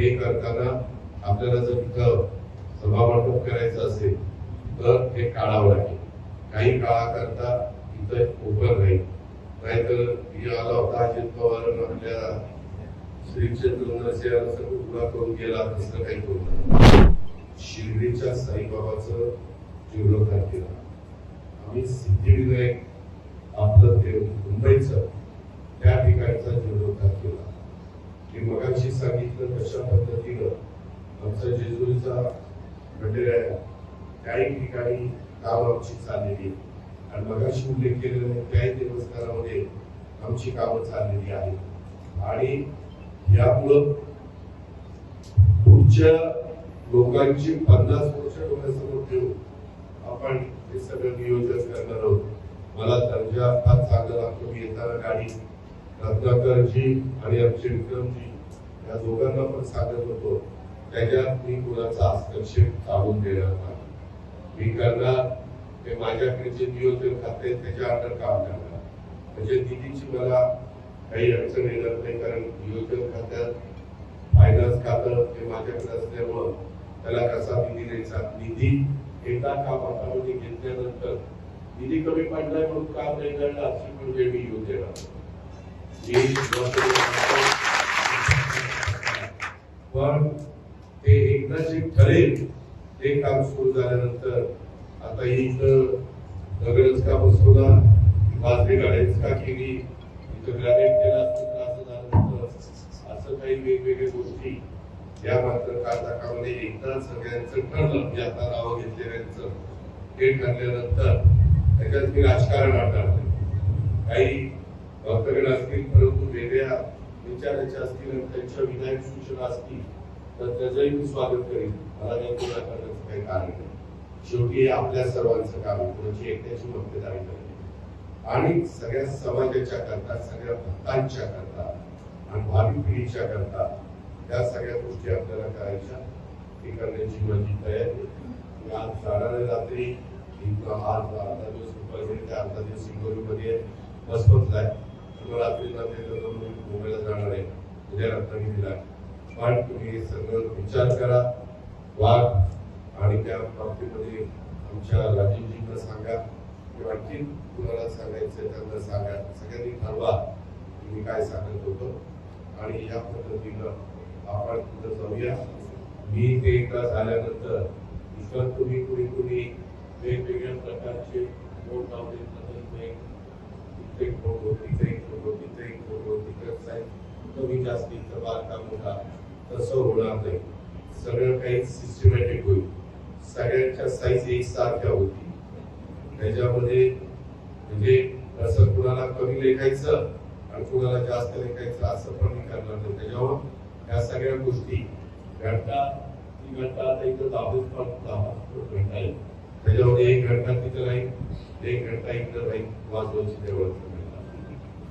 हे करताना आपल्याला जर तिथं सभामंडप करायचं असेल तर हे काढावं लागेल. काही काळाकरता इथं उभं राहील. नाहीतर ही आला होता अजित पवार आपल्या श्री चंद्रसेना उभा करून गेला तसं काही करू नका. शिर्डीच्या साईबाबाचं जीर्णोद्धार केला. आम्ही सिद्धिविनायक आपलं ते मुंबईचं त्या ठिकाणचा जीर्णोद्धार केला. मी मगाशी सांगितलं तशा पद्धतीनं आमचा जेजुरीचा मंदिर आहे. काही ठिकाणी काम आमची चाललेली आणि मगाशी उल्लेख केलेला आहे, त्याही देवस्थानामध्ये आमची कामं चाललेली आहेत. आणि यामुळं पुढच्या लोकांची पन्नास वर्ष डोळ्यासमोर ठेवून आपण हे सगळं नियोजन करणार आहोत. मला दर्जा फार चांगला लागतो. मी येताना गाडी रत्नाकरजी आणि आमचे विक्रमजी या दोघांना पण सांगत होतो त्याच्यात मी कुणाचा हस्तक्षेप काढून देणार नाही. मी करणार ते माझ्याकडे जे नियोजन खाते त्याच्या अंडर काम करणार. म्हणजे निधीची मला काही अडचण येणार नाही कारण नियोजन खात्यात फायनान्स खातं हे माझ्याकडे असल्यामुळं त्याला कसा निधी द्यायचा? निधी एकदा काम हातामध्ये घेतल्यानंतर निधी कमी पडलाय म्हणून काम नाही करणार अशी पण वेळ मी येऊ देणार पण ते एकदा जे ठरेल ते काम सुरू झाल्यानंतर आता इथं दगडच का बसवला बाजरी गाड्याच का केली इथं ग्रॅनेट केला तर असं झालं नसतं. असं काही वेगवेगळ्या गोष्टी या मात्र काळामध्ये एकदा सगळ्यांचं ठरलं मी आता नावं घेतलेल्यांचं हे ठरल्यानंतर त्याच्यात मी राजकारण आढळलं काही डॉक्टरकडे असतील परंतु वेगळ्या विचाराच्या असतील आणि त्यांच्या विधायक सूचना असतील तर त्याचंही मी स्वागत करेन. मला काही तुला करण्याचं काही कारण नाही. शेवटी आपल्या सर्वांचं काम आहे. कोणाची एकट्याची मक्तेदारी नाही. आणि सगळ्या समाजाच्या करता सगळ्या भक्तांच्या करता आणि भावी पिढीच्या करता त्या सगळ्या गोष्टी आपल्याला करायच्या. हे करण्याची माझी तयारी मी आज जाणाऱ्या रात्री आज अर्धा दिवस दुपारी अर्धा दिवस हिंगोलीमध्ये बसवतला आहे. मग मी मुंबईला जाणार आहे. उद्या रत्नागिरीला पण तुम्ही हे सगळं विचार करा. वाघ आणि त्या बाबतीमध्ये आमच्या राजीवजींना सांगा. किंवा आणखी कुणाला सांगायचं त्यांना सांगा. सगळ्यांनी ठरवा तुम्ही मी काय सांगत होतो. आणि या पद्धतीनं आपण तिथं जाऊया. मी ते एकदा झाल्यानंतर इतर तुम्ही कुणी कुणी वेगवेगळ्या प्रकारचे बोट लावले तर एक फोटो तिथे एक फोटो तिथे एक फोटो तिकडे साईज जास्ती तर बारका मोठा तसं होणार नाही. सगळं काही सिस्टमॅटिक होईल. सगळ्यांच्या साईज एकसारख्या होती. त्याच्यामध्ये म्हणजे असं कुणाला कमी लेखायचं आणि कुणाला जास्त लेखायचं असं पण करणार नाही. त्याच्यावर ह्या सगळ्या गोष्टी घंटा ती घंटा आता इथं दाबून पण घंटा येईल त्याच्यामध्ये एक घंटा तिथं राहील एक घंटा इकडं राहील वाजवायची देवळाचं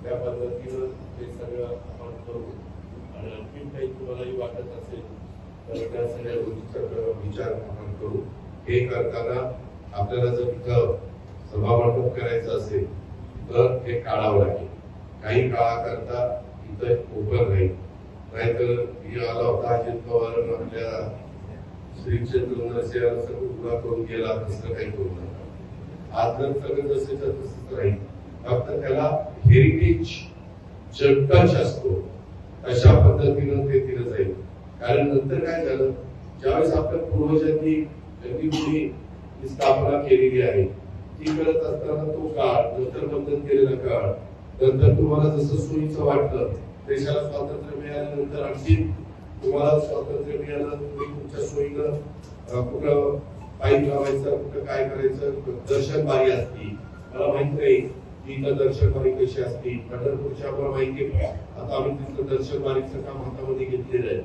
त्या पद्धतीनं ते सगळं आपण करू. आणि आणखीन काही तुम्हालाही वाटत असेल तर त्या सगळ्या गोष्टीचा विचार आपण करू. हे करताना आपल्याला जर इथं सभावाटप करायचं असेल तर हे काढावं लागेल. काही काळाकरता इथं ओपन राहील. नाहीतर मी आला होता अजित पवार आपल्या श्री चंद्रसेना सगळं करून गेला तसं काही करू नका. आज जर सगळं जसेच तसंच राहील. फक्त हेरिटेज जगटाच असतो अशा पद्धतीनं ते दिलं जाईल. कारण नंतर काय झालं? ज्यावेळेस आपल्या पूर्वजांनी त्यांनी स्थापना केलेली आहे ती करत असताना तो काळ नंतर बंधन केलेला काळ नंतर तुम्हाला जसं सोयीचं वाटलं देशाला स्वातंत्र्य मिळाल्यानंतर आणखी तुम्हाला स्वातंत्र्य मिळालं तुम्ही तुमच्या सोयीनं कुठं पाईप लावायचं कुठं काय करायचं दर्शन बारी असती. मला माहीत नाही. की इथं कशी असतील? पंढरपूरच्या आपण माहिती आता आम्ही तिथलं दर्शन काम हातामध्ये घेतलेलं आहे.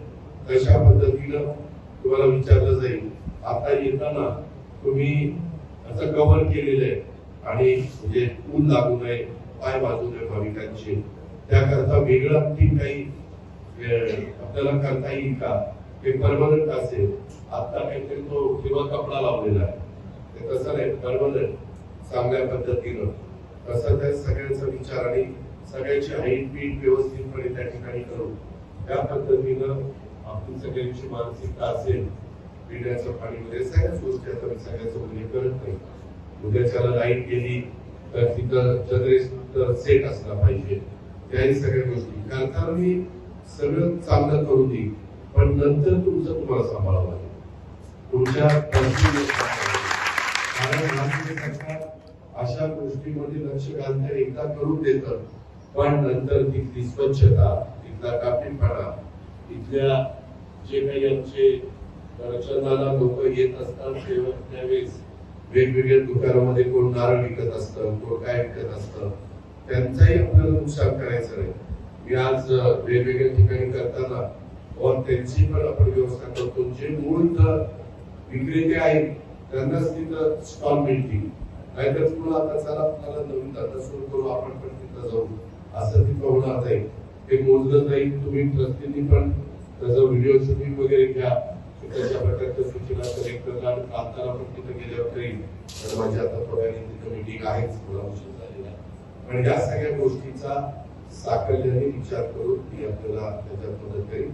कशा पद्धतीनं तुम्हाला विचारलं जाईल? आता येताना तुम्ही असं कव्हर केलेलं आहे. आणि म्हणजे ऊन लागू नये पाय बाजू नये भाविकांचे. त्याकरता वेगळं आणखी काही आपल्याला करता येईल का? ते परमनंट असेल. आता काहीतरी तो किंवा कपडा लावलेला आहे. ते कसं नाही परमनंट चांगल्या पद्धतीनं. तसं त्या सगळ्यांचा विचार आणि सगळ्यांची हाईट पीठ व्यवस्थितपणे त्या ठिकाणी करू त्या पद्धतीनं आपली सगळ्यांची मानसिकता असेल पिण्याचं पाणी वगैरे सगळ्याच गोष्टी आता मी सगळ्याचं वगैरे करत नाही. उद्याच्याला लाइट गेली तर तिथं जनरेटर सेट असला पाहिजे. त्याही सगळ्या गोष्टी. करताना मी सगळं चांगलं करून देईन पण नंतर तुमचं तुम्हाला सांभाळावं लागेल. तुमच्या कारण राज्य सरकार अशा गोष्टीमध्ये लक्ष घालते एकदा करून देत पण नंतर तिथली स्वच्छता तिथला कापीपणा तिथल्या जे काही आमचे रचनाला लोक येत असतात तेव्हा त्यावेळेस वेगवेगळ्या दुकानामध्ये कोण नारळ विकत असतं कोण काय विकत असतं त्यांचाही आपल्याला नुकसान करायचं नाही. मी आज वेगवेगळ्या ठिकाणी करताना और त्यांची पण आपण व्यवस्था करतो. जे मूळ विक्रेते आहेत त्यांनाच तिथं स्टॉल मिळतील. नाहीतर पुन्हा आता चला आपल्याला नवीन धंदा सुरू करू आपण पण तिथं जाऊ. असं तिथं होणार नाही. ते मोजलं जाईल तुम्ही ट्रस्टींनी पण त्याचं व्हिडिओ शूटिंग वगैरे घ्या. त्याच्या प्रकारच्या सूचना कलेक्टरला आणि प्रांताला पण तिथं गेल्यावर करीन तर माझी आता थोड्या तिथं मीटिंग आहेच मला उशीर झालेला आहे. पण या सगळ्या गोष्टीचा साकल्याने विचार करून मी आपल्याला त्याच्यात मदत करीन.